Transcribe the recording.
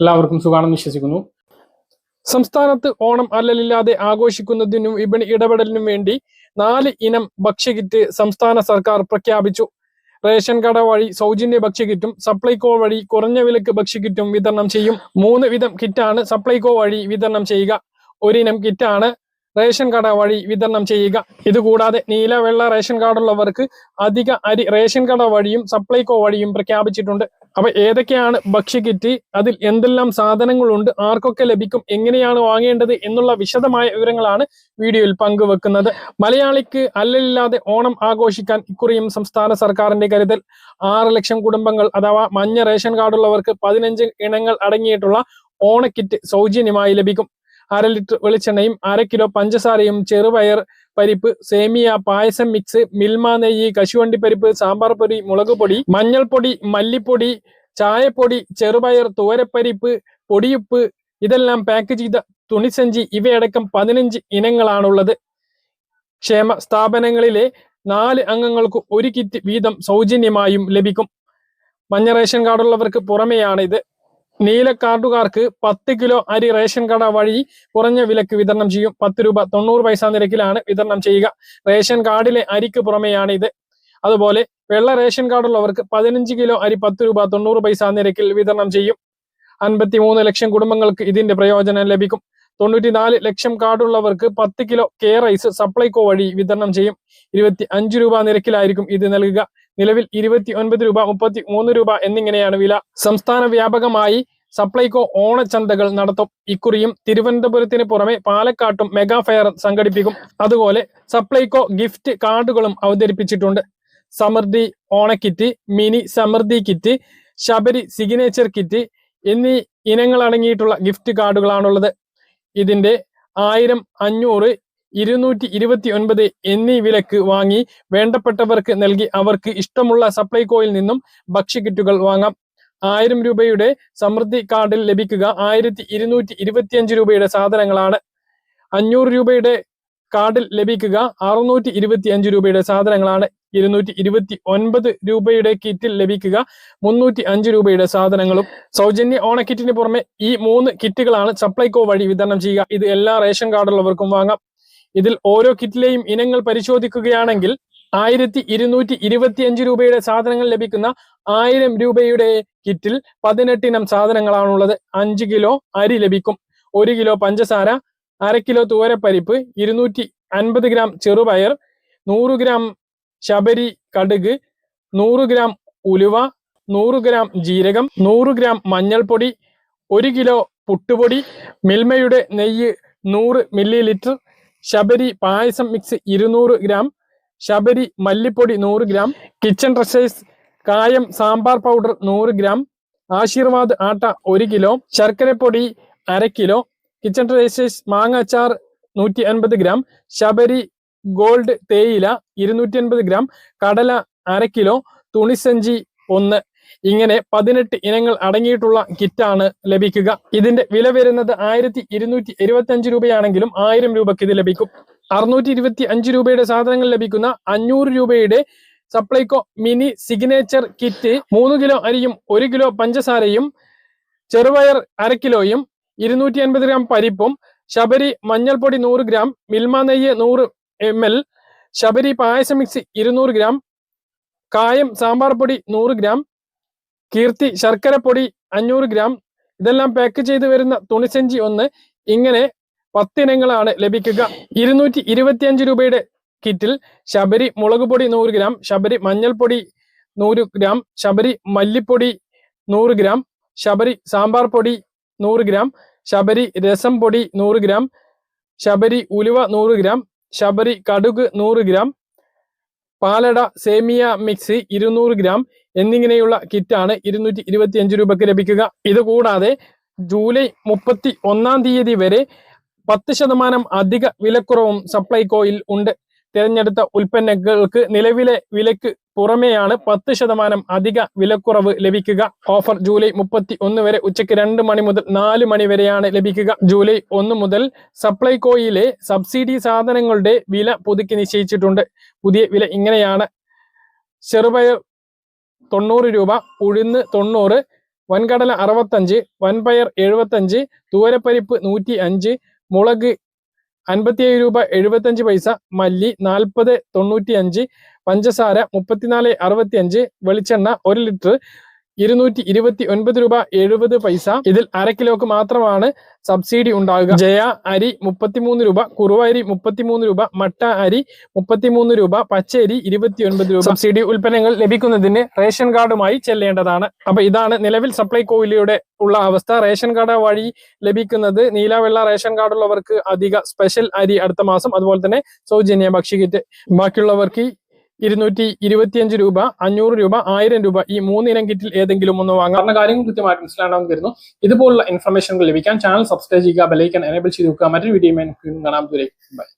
എല്ലാവർക്കും സുഖമാണെന്ന് വിശ്വസിക്കുന്നു. സംസ്ഥാനത്ത് ഓണം അല്ലലില്ലാതെ ആഘോഷിക്കുന്നതിനും വിപണി ഇടപെടലിനും വേണ്ടി നാല് ഇനം ഭക്ഷ്യകിറ്റ് സംസ്ഥാന സർക്കാർ പ്രഖ്യാപിച്ചു. റേഷൻ കട വഴി സൗജന്യ ഭക്ഷ്യകിറ്റും സപ്ലൈകോ വഴി കുറഞ്ഞ വിലക്ക് ഭക്ഷ്യകിറ്റും വിതരണം ചെയ്യും. മൂന്ന് വിധം കിറ്റാണ് സപ്ലൈകോ വഴി വിതരണം ചെയ്യുക. ഒരിനം കിറ്റാണ് റേഷൻ കട വഴി വിതരണം ചെയ്യുക. ഇതുകൂടാതെ നീല വെള്ള റേഷൻ കാർഡുള്ളവർക്ക് അധിക അരി റേഷൻ കട വഴിയും സപ്ലൈകോ വഴിയും പ്രഖ്യാപിച്ചിട്ടുണ്ട്. അപ്പൊ ഏതൊക്കെയാണ് ഭക്ഷ്യകിറ്റ് അതിൽ എന്തെല്ലാം സാധനങ്ങളുണ്ട്? ആർക്കൊക്കെ ലഭിക്കും? എങ്ങനെയാണ് വാങ്ങേണ്ടത്? എന്നുള്ള വിശദമായ വിവരങ്ങളാണ് വീഡിയോയിൽ പങ്കുവെക്കുന്നത്. മലയാളിക്ക് അല്ലല്ലാതെ ഓണം ആഘോഷിക്കാൻ ഇക്കുറിയും സംസ്ഥാന സർക്കാരിന്റെ കരുതൽ. ആറ് ലക്ഷം കുടുംബങ്ങൾ അഥവാ മഞ്ഞ റേഷൻ കാർഡുള്ളവർക്ക് പതിനഞ്ച് ഇനങ്ങൾ അടങ്ങിയിട്ടുള്ള ഓണക്കിറ്റ് സൗജന്യമായി ലഭിക്കും. അര ലിറ്റർ വെളിച്ചെണ്ണയും അര കിലോ പഞ്ചസാരയും ചെറുപയർ പരിപ്പ് സേമിയ പായസം മിക്സ് മിൽമ നെയ്യ് കശുവണ്ടി പരിപ്പ് സാമ്പാർ പൊടി മുളക് പൊടി മഞ്ഞൾപ്പൊടി മല്ലിപ്പൊടി ചായപ്പൊടി ചെറുപയർ തോരപ്പരിപ്പ് പൊടിയുപ്പ് ഇതെല്ലാം പാക്ക് ചെയ്ത തുണിസഞ്ചി ഇവയടക്കം പതിനഞ്ച് ഇനങ്ങളാണുള്ളത്. ക്ഷേമ സ്ഥാപനങ്ങളിലെ നാല് അംഗങ്ങൾക്ക് ഒരു കിറ്റ് വീതം സൗജന്യമായും ലഭിക്കും. മഞ്ഞ റേഷൻ കാർഡുള്ളവർക്ക് പുറമെയാണ് ഇത് നീല കാർഡുകാർക്ക് പത്ത് കിലോ അരി റേഷൻ കട വഴി കുറഞ്ഞ വിലക്ക് വിതരണം ചെയ്യും. പത്ത് രൂപ തൊണ്ണൂറ് പൈസ നിരക്കിലാണ് വിതരണം ചെയ്യുക. റേഷൻ കാർഡിലെ അരിക്ക് പുറമെയാണ് ഇത് അതുപോലെ വെള്ള റേഷൻ കാർഡുള്ളവർക്ക് പതിനഞ്ച് കിലോ അരി പത്ത് രൂപ തൊണ്ണൂറ് പൈസ നിരക്കിൽ വിതരണം ചെയ്യും. അൻപത്തി മൂന്ന് ലക്ഷം കുടുംബങ്ങൾക്ക് ഇതിന്റെ പ്രയോജനം ലഭിക്കും. തൊണ്ണൂറ്റിനാല് ലക്ഷം കാർഡുള്ളവർക്ക് പത്ത് കിലോ കെ റൈസ് സപ്ലൈകോ വഴി വിതരണം ചെയ്യും. ഇരുപത്തി അഞ്ച് രൂപ നിരക്കിലായിരിക്കും ഇത് നൽകുക. നിലവിൽ ഇരുപത്തി ഒൻപത് രൂപ മുപ്പത്തി മൂന്ന് രൂപ എന്നിങ്ങനെയാണ് വില. സംസ്ഥാന വ്യാപകമായി സപ്ലൈകോ ഓണച്ചന്തകൾ നടത്തും. ഇക്കുറിയും തിരുവനന്തപുരത്തിന് പുറമെ പാലക്കാട്ടും മെഗാ ഫെയർ സംഘടിപ്പിക്കും. അതുപോലെ സപ്ലൈകോ ഗിഫ്റ്റ് കാർഡുകളും അവതരിപ്പിച്ചിട്ടുണ്ട്. സമൃദ്ധി ഓണക്കിറ്റ് മിനി സമൃദ്ധി കിറ്റ് ശബരി സിഗ്നേച്ചർ കിറ്റ് എന്നീ ഇനങ്ങൾ അടങ്ങിയിട്ടുള്ള ഗിഫ്റ്റ് കാർഡുകളാണുള്ളത്. ഇതിന്റെ ആയിരം അഞ്ഞൂറ് ഇരുന്നൂറ്റി ഇരുപത്തി ഒൻപത് എന്നീ വിലക്ക് വാങ്ങി വേണ്ടപ്പെട്ടവർക്ക് നൽകി അവർക്ക് ഇഷ്ടമുള്ള സപ്ലൈകോയിൽ നിന്നും ഭക്ഷ്യക്കിറ്റുകൾ വാങ്ങാം. ആയിരം രൂപയുടെ സമൃദ്ധി കാർഡിൽ ലഭിക്കുക ആയിരത്തി ഇരുന്നൂറ്റി ഇരുപത്തിയഞ്ച് രൂപയുടെ സാധനങ്ങളാണ്. അഞ്ഞൂറ് രൂപയുടെ കാർഡിൽ ലഭിക്കുക അറുന്നൂറ്റി ഇരുപത്തി അഞ്ച് രൂപയുടെ സാധനങ്ങളാണ്. ഇരുന്നൂറ്റി ഇരുപത്തി ഒൻപത് രൂപയുടെ കിറ്റിൽ ലഭിക്കുക മുന്നൂറ്റി അഞ്ച് രൂപയുടെ സാധനങ്ങളും. സൗജന്യ ഓണക്കിറ്റിന് പുറമെ ഈ മൂന്ന് കിറ്റുകളാണ് സപ്ലൈകോ വഴി വിതരണം ചെയ്യുക. ഇത് എല്ലാ റേഷൻ കാർഡുള്ളവർക്കും വാങ്ങാം. ഇതിൽ ഓരോ കിറ്റിലെയും ഇനങ്ങൾ പരിശോധിക്കുകയാണെങ്കിൽ ആയിരത്തി ഇരുന്നൂറ്റി ഇരുപത്തി അഞ്ച് രൂപയുടെ സാധനങ്ങൾ ലഭിക്കുന്ന ആയിരം രൂപയുടെ കിറ്റിൽ പതിനെട്ടിനം സാധനങ്ങളാണുള്ളത്. അഞ്ച് കിലോ അരി ലഭിക്കും. ഒരു കിലോ പഞ്ചസാര അര കിലോ തുവരപ്പരിപ്പ് ഇരുന്നൂറ്റി അൻപത് ഗ്രാം ചെറുപയർ നൂറ് ഗ്രാം ശബരി കടുക് നൂറ് ഗ്രാം ഉലുവ നൂറ് ഗ്രാം ജീരകം നൂറ് ഗ്രാം മഞ്ഞൾപ്പൊടി ഒരു കിലോ പുട്ടുപൊടി മിൽമയുടെ നെയ്യ് നൂറ് മില്ലി ലിറ്റർ ശബരി പായസം മിക്സ് ഇരുന്നൂറ് ഗ്രാം ശബരി മല്ലിപ്പൊടി നൂറ് ഗ്രാം കിച്ചൺ റസൈസ് കായം സാമ്പാർ പൗഡർ നൂറ് ഗ്രാം ആശീർവാദ് ആട്ട ഒരു കിലോ ശർക്കരപ്പൊടി അര കിലോ കിച്ചൺ റൈസേഴ്സ് മാങ്ങ അച്ചാർ നൂറ്റി അൻപത് ഗ്രാം ശബരി ഗോൾഡ് തേയില ഇരുന്നൂറ്റി അൻപത് ഗ്രാം കടല അര കിലോ തുണിസഞ്ചി ഒന്ന് ഇങ്ങനെ പതിനെട്ട് ഇനങ്ങൾ അടങ്ങിയിട്ടുള്ള കിറ്റാണ് ലഭിക്കുക. ഇതിന്റെ വില വരുന്നത് ആയിരത്തി ഇരുന്നൂറ്റി എഴുപത്തി അഞ്ച് രൂപയാണെങ്കിലും ആയിരം രൂപയ്ക്ക് ഇത് ലഭിക്കും. അറുന്നൂറ്റി ഇരുപത്തി അഞ്ച് രൂപയുടെ സാധനങ്ങൾ ലഭിക്കുന്ന അഞ്ഞൂറ് രൂപയുടെ സപ്ലൈകോ മിനി സിഗ്നേച്ചർ കിറ്റ് മൂന്ന് കിലോ അരിയും ഒരു കിലോ പഞ്ചസാരയും ചെറുപയർ അര കിലോയും ഇരുന്നൂറ്റി അൻപത് ഗ്രാം പരിപ്പും ശബരി മഞ്ഞൾപ്പൊടി നൂറ് ഗ്രാം മിൽമ നെയ്യ് നൂറ് എം എൽ ശബരി പായസം മിക്സ് ഇരുന്നൂറ് ഗ്രാം കായം സാമ്പാർ പൊടി നൂറ് ഗ്രാം കീർത്തി ശർക്കരപ്പൊടി അഞ്ഞൂറ് ഗ്രാം. ഇതെല്ലാം പാക്ക് ചെയ്ത് വരുന്ന തുണിസഞ്ചി ഒന്ന് ഇങ്ങനെ പത്തിനങ്ങളാണ് ലഭിക്കുക. ഇരുന്നൂറ്റി ഇരുപത്തിയഞ്ച് രൂപയുടെ കിറ്റിൽ ശബരി മുളക് പൊടി നൂറ് ഗ്രാം ശബരി മഞ്ഞൾപ്പൊടി നൂറ് ഗ്രാം ശബരി മല്ലിപ്പൊടി നൂറ് ഗ്രാം ശബരി സാമ്പാർ പൊടി നൂറ് ഗ്രാം ശബരി രസം പൊടി നൂറ് ഗ്രാം ശബരി ഉലുവ നൂറ് ഗ്രാം ശബരി കടുക് നൂറ് ഗ്രാം പാലട സേമിയ മിക്സ് ഇരുന്നൂറ് ഗ്രാം എന്നിങ്ങനെയുള്ള കിറ്റാണ് ഇരുന്നൂറ്റി ഇരുപത്തി അഞ്ച് രൂപക്ക് ലഭിക്കുക. ഇത് കൂടാതെ ജൂലൈ മുപ്പത്തി ഒന്നാം തീയതി വരെ പത്ത് ശതമാനം അധിക വിലക്കുറവും സപ്ലൈകോയിൽ ഉണ്ട്. തിരഞ്ഞെടുത്ത ഉൽപ്പന്നങ്ങൾക്ക് നിലവിലെ വിലക്ക് പുറമെയാണ് പത്ത് ശതമാനം അധിക വിലക്കുറവ് ലഭിക്കുക. ഓഫർ ജൂലൈ മുപ്പത്തി ഒന്ന് വരെ ഉച്ചയ്ക്ക് രണ്ട് മണി മുതൽ നാല് മണി വരെയാണ് ലഭിക്കുക. ജൂലൈ ഒന്ന് മുതൽ സപ്ലൈകോയിലെ സബ്സിഡി സാധനങ്ങളുടെ വില പുതുക്കി നിശ്ചയിച്ചിട്ടുണ്ട്. പുതിയ വില ഇങ്ങനെയാണ്. ചെറുപയർ തൊണ്ണൂറ് രൂപ ഉഴുന്ന് തൊണ്ണൂറ് വൻകടല അറുപത്തഞ്ച് വൻപയർ എഴുപത്തഞ്ച് തൂവരപ്പരിപ്പ് നൂറ്റി അഞ്ച് മുളക് അൻപത്തിയേഴ് രൂപ എഴുപത്തഞ്ച് പൈസ മല്ലി നാൽപ്പത് തൊണ്ണൂറ്റി അഞ്ച് പഞ്ചസാര മുപ്പത്തിനാല് അറുപത്തി അഞ്ച് വെളിച്ചെണ്ണ ഒരു ലിറ്റർ ഇരുന്നൂറ്റി ഇരുപത്തി ഒൻപത് രൂപ എഴുപത് പൈസ. ഇതിൽ അര കിലോക്ക് മാത്രമാണ് സബ്സിഡി ഉണ്ടാകുക ജയ അരി മുപ്പത്തിമൂന്ന് രൂപ കുറുവ അരി മുപ്പത്തിമൂന്ന് രൂപ മട്ട അരി മുപ്പത്തിമൂന്ന് രൂപ പച്ചരി ഇരുപത്തി ഒൻപത് രൂപ. സബ്സിഡി ഉൽപ്പന്നങ്ങൾ ലഭിക്കുന്നതിന് റേഷൻ കാർഡുമായി ചെല്ലേണ്ടതാണ്. അപ്പൊ ഇതാണ് നിലവിൽ സപ്ലൈകോയിലൂടെ ഉള്ള അവസ്ഥ. റേഷൻ കാർഡ് വഴി ലഭിക്കുന്നത് നീലവെള്ള റേഷൻ കാർഡുള്ളവർക്ക് അധിക സ്പെഷ്യൽ അരി അടുത്ത മാസം. അതുപോലെ തന്നെ സൗജന്യ ഭക്ഷ്യകിറ്റ് ബാക്കിയുള്ളവർക്ക് ഇരുന്നൂറ്റി ഇരുപത്തിയഞ്ച് രൂപ അഞ്ഞൂറ് രൂപ ആയിരം രൂപ ഈ മൂന്ന് ഇനം കിറ്റിൽ ഏതെങ്കിലും ഒന്ന് വാങ്ങാം. കാരണം കാര്യങ്ങൾ കൃത്യമായിട്ട് മനസ്സിലാണെന്ന് വരുന്നു ഇതുപോലുള്ള ഇൻഫർമേഷനുകൾ ലഭിക്കാൻ ചാനൽ സബ്സ്ക്രൈബ് ചെയ്യുക ബെലൈക്കൻ എനേബിൾ ചെയ്ത് വെക്കുക. മറ്റൊരു വീഡിയോ കാണാം. ദൂരേക്ക് ബൈ